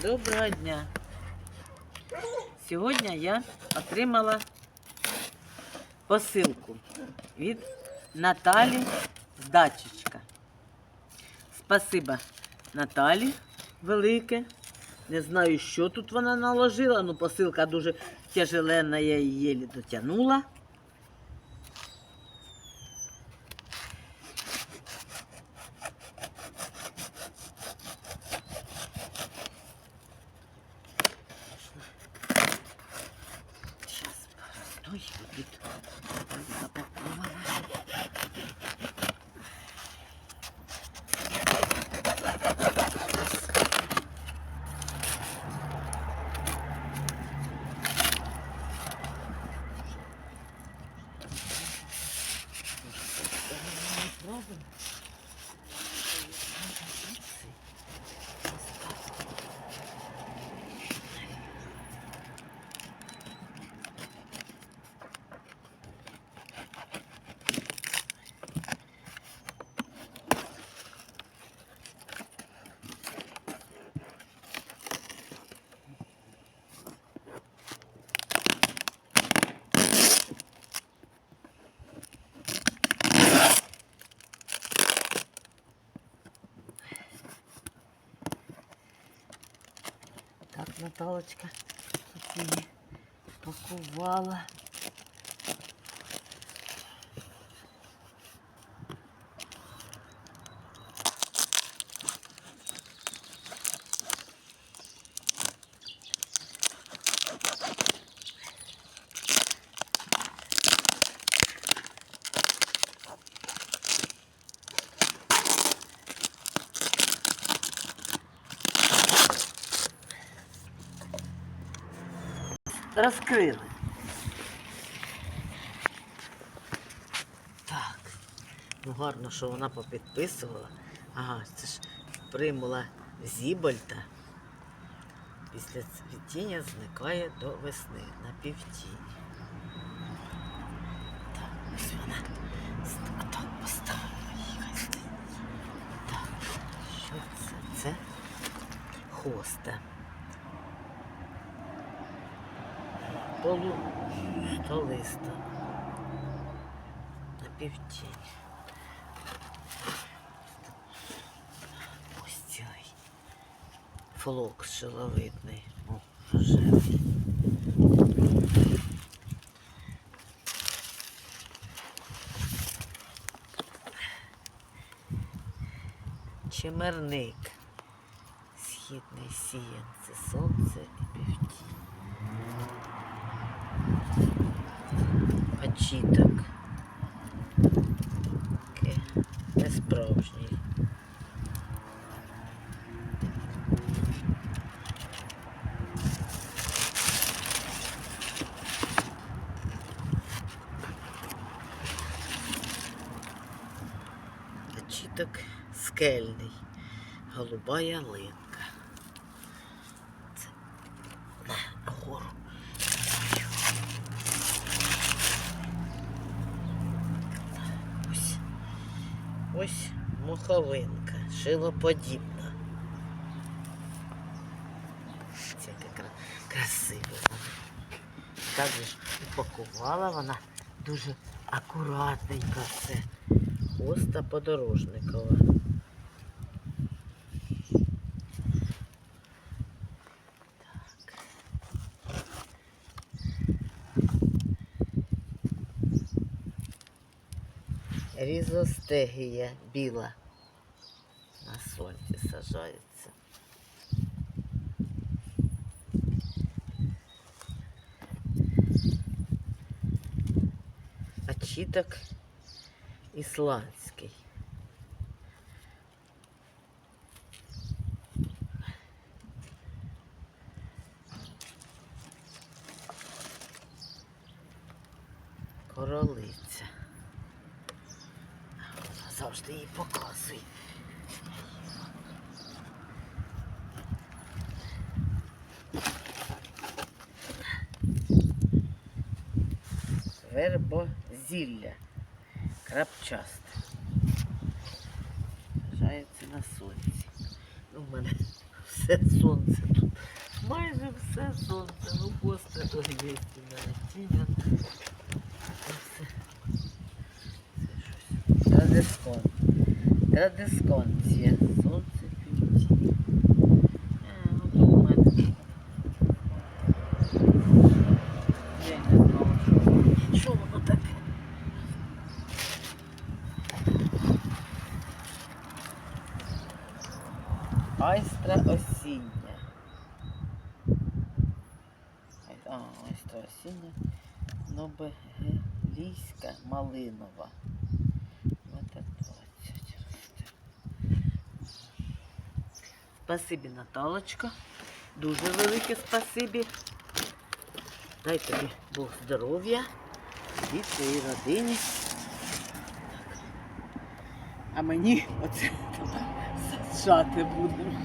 Доброго дня. Сьогодні я отримала посилку від Наталі з Дачечка. Спасибо Наталі велике. Не знаю, що тут вона наложила, але посилка дуже тяжеленна, я її єлі дотягнула. Так, Наталочка тут її пакувала. Розкрили. Так. Ну гарно, що вона попідписувала. Ага, це ж примула Зібольта. Після цвітіння зникає до весни на півтіні. Так, ось вона. Так поставила її. Так, що це? Це хоста. Полу столиста на півтінь. Ось цілий флок шиловидний. О, рожевий. Чемерник. Східний сіян. Це сонце і півтінь. Очіток. Таке несправжній. Очіток скельний. Голуба ялинка. Це на гору. Ось. Ось муховинка, шилоподібна. Це яка кра- красива. Так же ж упакувала вона дуже акуратненько все. Оста подорожникова. Різостегія біла. На сонці сажається. Очіток ісландський. Королиця. Завжди її показує. Вербозілля. Крапчасте. Вважається на сонці. Ну, в мене все сонце тут. Майже все сонце. Ну, гостре то є навіть тінь. Це все. Це щось. Традискон. Традисконція. Сонце півті. Е, ну то у мене. Я не знала, що, що воно таке. Айстра осіння. А, айстра осіння. Нобелійська малинова. Спасибі, Наталочка. Дуже велике спасибі. Дай тобі Бог здоров'я і твоїй родині. А мені оце саджати будемо.